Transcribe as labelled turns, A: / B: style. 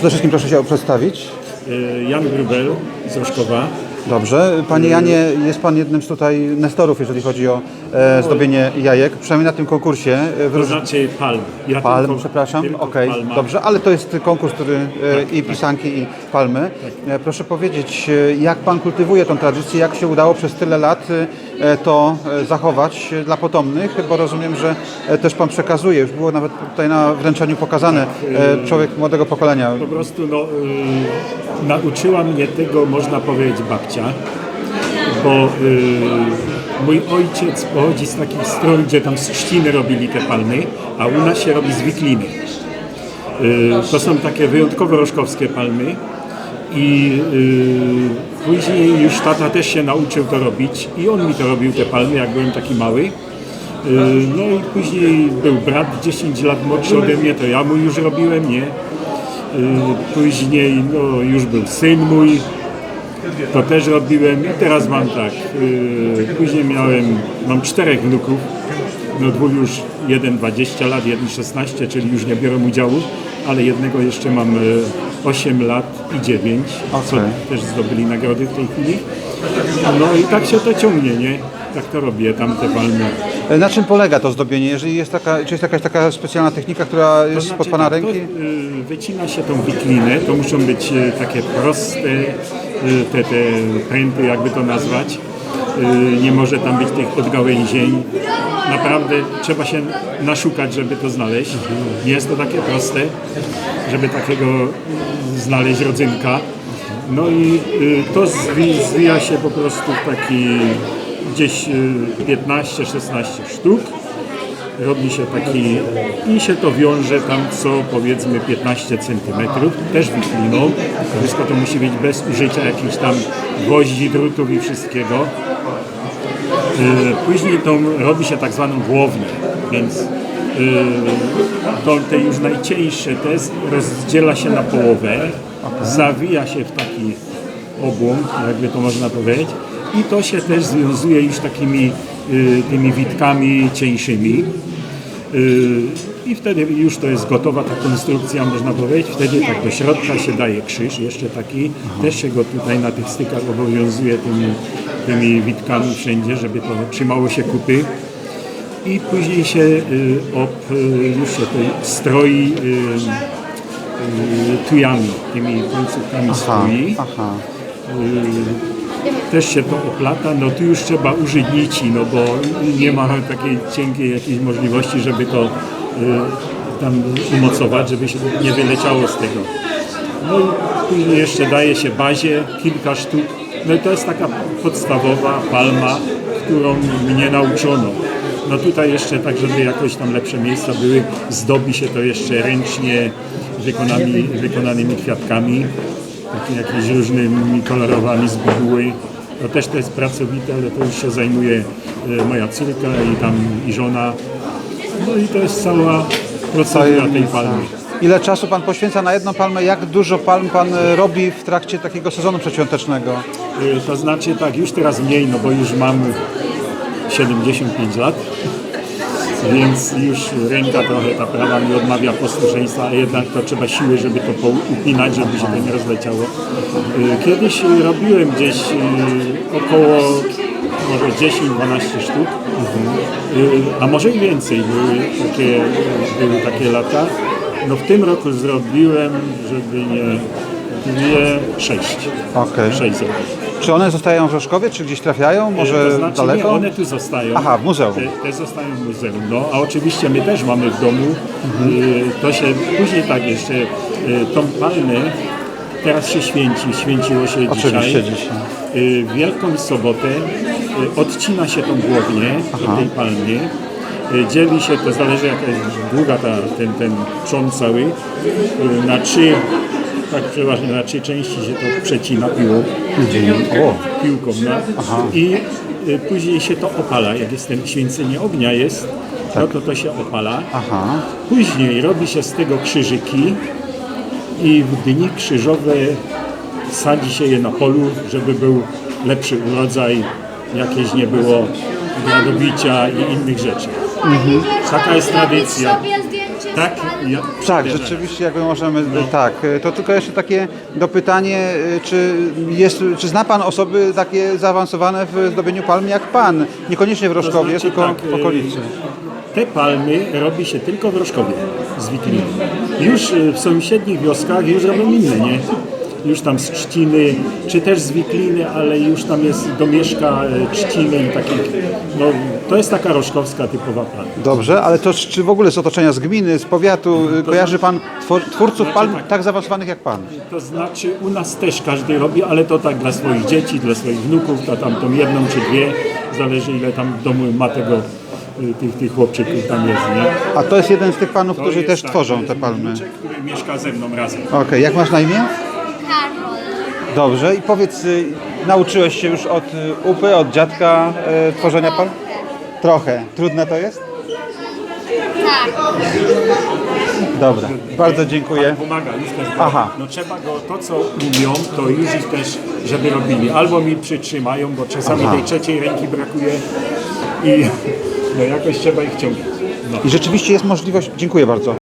A: Przede wszystkim proszę się przedstawić.
B: Jan Grubel z Roszkowa.
A: Dobrze. Panie Janie, jest Pan jednym z tutaj nestorów, jeżeli chodzi o e, zdobienie jajek, przynajmniej na tym konkursie. E,
B: To
A: wyróż...
B: znaczy palm. Ja
A: Palm,
B: tylko-
A: przepraszam,
B: tylko
A: okej,
B: palma.
A: dobrze, ale to jest konkurs, który e, i pisanki, i palmy. E, Proszę powiedzieć, e, jak Pan kultywuje tą tradycję, jak się udało przez tyle lat e, to e, zachować e, dla potomnych, bo rozumiem, że e, też Pan przekazuje, już było nawet tutaj na wręczeniu pokazane, e, człowiek młodego pokolenia.
B: Po prostu no, y, nauczyła mnie tego, można powiedzieć, babcia, bo y, mój ojciec pochodzi z takich stron, gdzie tam z trzciny robili te palmy, a u nas się robi z wikliny. Y, to są takie wyjątkowo rożkowskie palmy i y, później już tata też się nauczył to robić i on mi to robił, te palmy, jak byłem taki mały. Y, No i później był brat 10 lat młodszy ode mnie, to ja mu już robiłem, nie? Y, Później no, już był syn mój, to też robiłem i teraz mam tak. y, Później miałem, mam czterech wnuków, no dwóch już, jeden 20 lat, jeden 16, czyli już nie biorą udziału, ale jednego jeszcze mam y, 8 lat i 9, co
A: Okej.
B: też zdobyli nagrody w tej chwili. No i tak się to ciągnie, nie? Tak to robię, tamte palmy.
A: E, Na czym polega to zdobienie? Jeżeli jest taka, czy jest jakaś taka specjalna technika, która jest
B: To
A: pod
B: znaczy
A: Pana
B: tak,
A: ręki?
B: To, y, wycina się tą wiklinę, to muszą być y, takie proste, y, te, te pręty, jakby to nazwać. Y, Nie może tam być tych odgałęzień. Naprawdę trzeba się naszukać, żeby to znaleźć. Nie jest to takie proste, żeby takiego y, znaleźć rodzynka. No i y, to zwi, zwija się po prostu w taki gdzieś y, 15-16 sztuk robi się taki i się to wiąże tam co powiedzmy 15 cm, też wikliną. Wszystko to musi być bez użycia jakichś tam gwoździ, drutów i wszystkiego. Yy, Później tą robi się tak zwaną głownię, więc yy, to, te już najcieńsze te rozdziela się na połowę, zawija się w taki obłąd, jakby to można powiedzieć, i to się też związuje już takimi yy, tymi witkami cieńszymi. Yy, I wtedy już to jest gotowa ta konstrukcja, można powiedzieć. Wtedy tak do środka się daje krzyż, jeszcze taki. Też się go tutaj na tych stykach obowiązuje tymi, tymi witkami wszędzie, żeby to trzymało się kupy. I później się y, ob, y, już się to stroi tujami, tymi końcówkami
A: Aha, aha.
B: Też się to oplata, no tu już trzeba użyć nici, no bo nie ma takiej cienkiej jakiejś możliwości, żeby to y, tam umocować, żeby się nie wyleciało z tego. No i później jeszcze daje się bazie kilka sztuk. No i to jest taka podstawowa palma, którą mnie nauczono. No tutaj jeszcze tak, żeby jakoś tam lepsze miejsca były, zdobi się to jeszcze ręcznie wykonanymi, wykonanymi kwiatkami, jakimiś różnymi kolorowami z bibuły. No też to jest pracowite, ale to już się zajmuje e, moja córka i tam i żona. No i to jest cała procedura tej palmy.
A: Ile czasu Pan poświęca na jedną palmę? Jak dużo palm Pan e, robi w trakcie takiego sezonu przedświątecznego?
B: Y, To znaczy tak, już teraz mniej, no bo już mam 75 lat, więc już ręka trochę ta prawa mi odmawia posłuszeństwa, a jednak to trzeba siły, żeby to upinać, żeby się to nie rozleciało. Y, Kiedyś robiłem gdzieś y, około może 10-12 sztuk, Y, a może i więcej, były takie, były takie lata. No w tym roku zrobiłem, żeby nie, sześć.
A: Okej.
B: Sześć zrobiłem.
A: Czy one zostają w Rożkowie, czy gdzieś trafiają? Może
B: to znaczy,
A: daleko?
B: Nie, one tu zostają.
A: Aha, w muzeum.
B: Te, te zostają w muzeum. No, a oczywiście my też mamy w domu. Y, to się później tak jeszcze y, tą palmę teraz się święci, święciło się
A: Oczywiście
B: dzisiaj.
A: dzisiaj.
B: Y, Wielką sobotę odcina się tą głownię od tej palmy. Dzieli się, to zależy jaka jest długa ta, ten, ten trzon cały, na trzy, tak przeważnie na trzy części się to przecina piłą
A: O,
B: piłką no. i y, później się to opala, jak jest ten święcenie ognia jest, no to to się opala.
A: aha.
B: Później robi się z tego krzyżyki i w dni krzyżowe sadzi się je na polu, żeby był lepszy urodzaj, jakieś nie było gradobicia i innych rzeczy. Taka jest tradycja. Tak? Ja,
A: Tak,
B: wierzę.
A: rzeczywiście jakby możemy, tak. To tylko jeszcze takie dopytanie, czy, jest, czy zna Pan osoby takie zaawansowane w zdobieniu palm jak Pan? Niekoniecznie w Roszkowie,
B: znaczy
A: tylko
B: tak,
A: w
B: y,
A: okolicy.
B: Te palmy robi się tylko w Rożkowie z wikliny. Już y, w sąsiednich wioskach już robią inne, nie? Już tam z trzciny, czy też z wikliny, ale już tam jest domieszka trzciny i takich, no to jest taka rożkowska typowa palma.
A: Dobrze, ale to czy w ogóle z otoczenia, z gminy, z powiatu, y, kojarzy Pan twor- twórców palm
B: tak.
A: tak zaawansowanych jak Pan?
B: To znaczy u nas też każdy robi, ale to tak dla swoich dzieci, dla swoich wnuków, to tam tą jedną czy dwie, zależy ile tam w domu ma tego, y, tych, tych chłopczyków tam jest, nie?
A: A to jest jeden z tych Panów,
B: To
A: którzy też
B: tak,
A: tworzą
B: to
A: te palmy.
B: który mieszka ze mną razem.
A: Okej, jak masz na imię?
C: Karol.
A: Dobrze, i powiedz, y, nauczyłeś się już od y, upy, od dziadka y, tworzenia palm? Trochę. Trudne to jest?
C: Tak.
A: Dobra, bardzo dziękuję.
B: Pomaga już też.
A: Aha.
B: No trzeba go, to co umią, to już ich też, żeby robili. Albo mi przytrzymają, bo czasami
A: Aha.
B: tej trzeciej ręki brakuje i no jakoś trzeba ich ciągnąć. No.
A: I rzeczywiście jest możliwość, dziękuję bardzo.